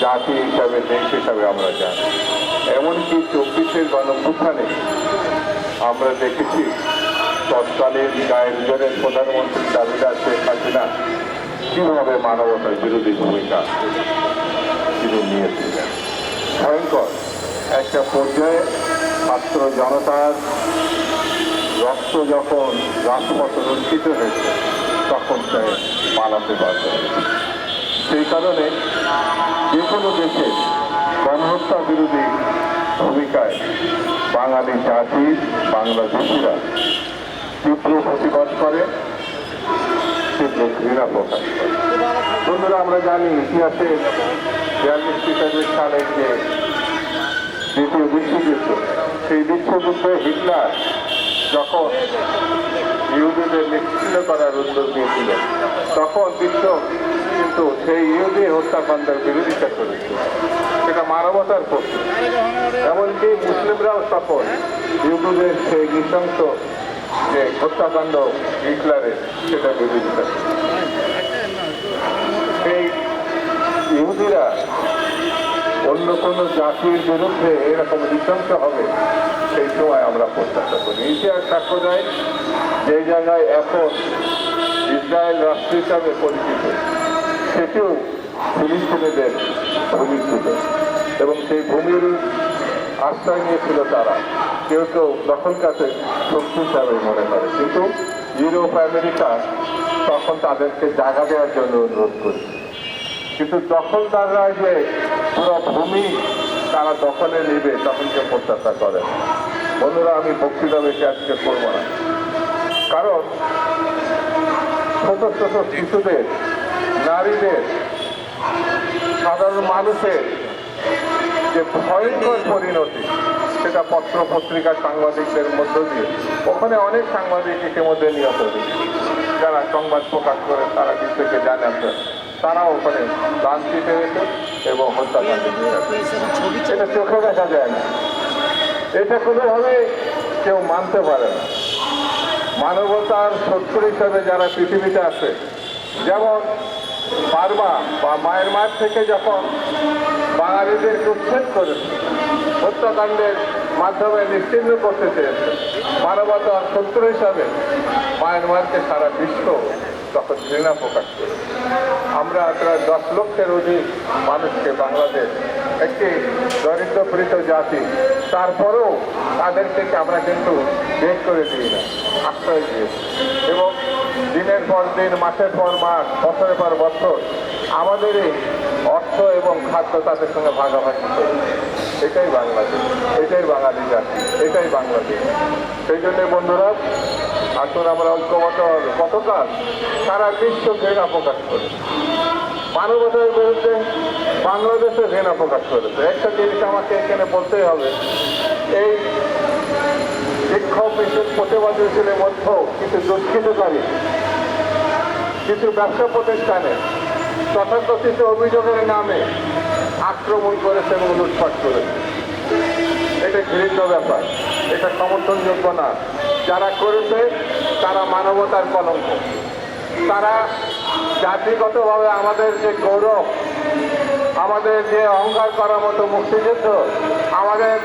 জাতি হিসাবে, দেশ হিসাবে আমরা জানি। এমনকি চব্বিশের গণভ্যুত্থানে আমরা দেখেছি, তৎকালীন গায়ের প্রধানমন্ত্রী দাবিদার শেখ হাসিনা কীভাবে মানবতার বিরোধী ভূমিকা তিনি নিয়েছিলেন। ভয়ঙ্কর। একটা পর্যায়ে ছাত্র জনতার রক্ত যখন রাজপথ রঞ্চিত হয়েছে, তখন সে পালাতে হয়েছে। সেই কারণে যে কোনো দেশে গণহত্যা বিরোধী ভূমিকায় বাঙালি জাতি, বাংলাদেশিরা তীব্র প্রতিবাদ করে, তীব্র ঘৃণা প্রকাশ করে। বন্ধুরা, আমরা জানি ইতিহাসে বিয়াল্লিশ টিকারের সালের যে দ্বিতীয় বিশ্বযুদ্ধ সেই বিশ্বযুদ্ধে হিটলার যখন ইহুদিদের নিশ্চিন্ন করার উদ্যোগ নিয়েছিলেন। তখন বিশ্ব কিন্তু সেই ইহুদি হত্যাকাণ্ডের বিরোধিতা করেছিল। সেটা মানবতার পক্ষে এমনকি মুসলিমরাও তখন ইহুদিদের সেই নৃশংস যে হত্যাকাণ্ড হিটলারের সেটা বিরোধিতা করেছে। সেই ইহুদিরা অন্য কোনো জাতির বিরুদ্ধে এরকম নৃশংস হবে, সেই সময় আমরা প্রত্যাশা করি। ইতিহাস সাক্ষ্য দেয়, যে জায়গায় এখন ইসরায়েল রাষ্ট্র হিসাবে পরিচিত, সেটিও ফিলিস্তিনিদের ভূমি ছিল এবং সেই ভূমির আশ্রয় নিয়েছিল তারা। কেউ কেউ দখলকাতে শক্তি হিসাবে মনে করে। কিন্তু ইউরোপ, আমেরিকা তখন তাদেরকে জায়গা দেওয়ার জন্য অনুরোধ করেছে। কিন্তু তারা যে পুরো ভূমি তারা দখলে নেবে, তখন কেউ প্রত্যাশা করে বন্ধুরা, আমি বক্তৃতা বেশি আজকে করব না। কারণ ছোট ছোট শিশুদের, নারীদের, সাধারণ মানুষের যে ভয়ঙ্কর পরিণতি, সেটা পত্র পত্রিকা সাংবাদিকদের মধ্য দিয়ে, ওখানে অনেক সাংবাদিক ইতিমধ্যে নিহত যারা সংবাদ প্রকাশ করে, তারা থেকে জানাতে তারা ওখানে লাঞ্ছিত হয়েছে এবং হত্যাকাণ্ড এটা চোখে দেখা যায় না। এটা কোনোভাবে কেউ মানতে পারে না। মানবতার শত্রু হিসাবে যারা পৃথিবীতে আছে, যেমন বার্মা বা মায়ের মায়ের থেকে যখন বাঙালিদেরকে উচ্ছেদ করেছে হত্যাকাণ্ডের মাধ্যমে নিশ্চিন্ন করতে চেয়েছে, মানবতার শত্রু হিসাবে মায়ের মায়ানমারকে সারা বিশ্ব তখন ঘৃণা প্রকাশ করে। আমরা প্রায় দশ লক্ষের অধিক মানুষকে বাংলাদেশ, একটি দরিদ্রপীড়িত জাতি, তারপরেও তাদেরকে আমরা কিন্তু বের করে দিই না, আশ্রয় দিয়েছি এবং দিনের পর দিন, মাসের পর মাস, বছরের পর বছর আমাদের এই অর্থ এবং খাদ্য তাদের সঙ্গে ভাগাভাগি করি। এটাই বাংলাদেশ, এটাই বাঙালি জাতি, এটাই বাংলাদেশ। সেই জন্য বন্ধুরা, আসুন আমরা ঐক্যবদ্ধ গতকাল সারা বিশ্ব ঘৃণা প্রকাশ করে মানবতার বিরুদ্ধে বাংলাদেশে ঘৃণা প্রকাশ করেছে। একটা জিনিস আমাকে এখানে বলতেই হবে, এই বিক্ষোভ মিছিল প্রতিবাদ মিছিলের মধ্যেও কিছু দুষ্কৃতকারী, কিছু ব্যবসা প্রতিষ্ঠানে তথাকথিত অভিযোগের নামে আক্রমণ করেছে এবং লুটপাট করেছে। এটা ঘৃণ্য ব্যাপার। এটা সমর্থনযোগ্য না। যারা করেছে, তারা মানবতার কলঙ্ক। তারা জাতিগতভাবে আমাদের যে গৌরব, আমাদের যে অহংকার করার মতো মুক্তিযুদ্ধ, আমাদের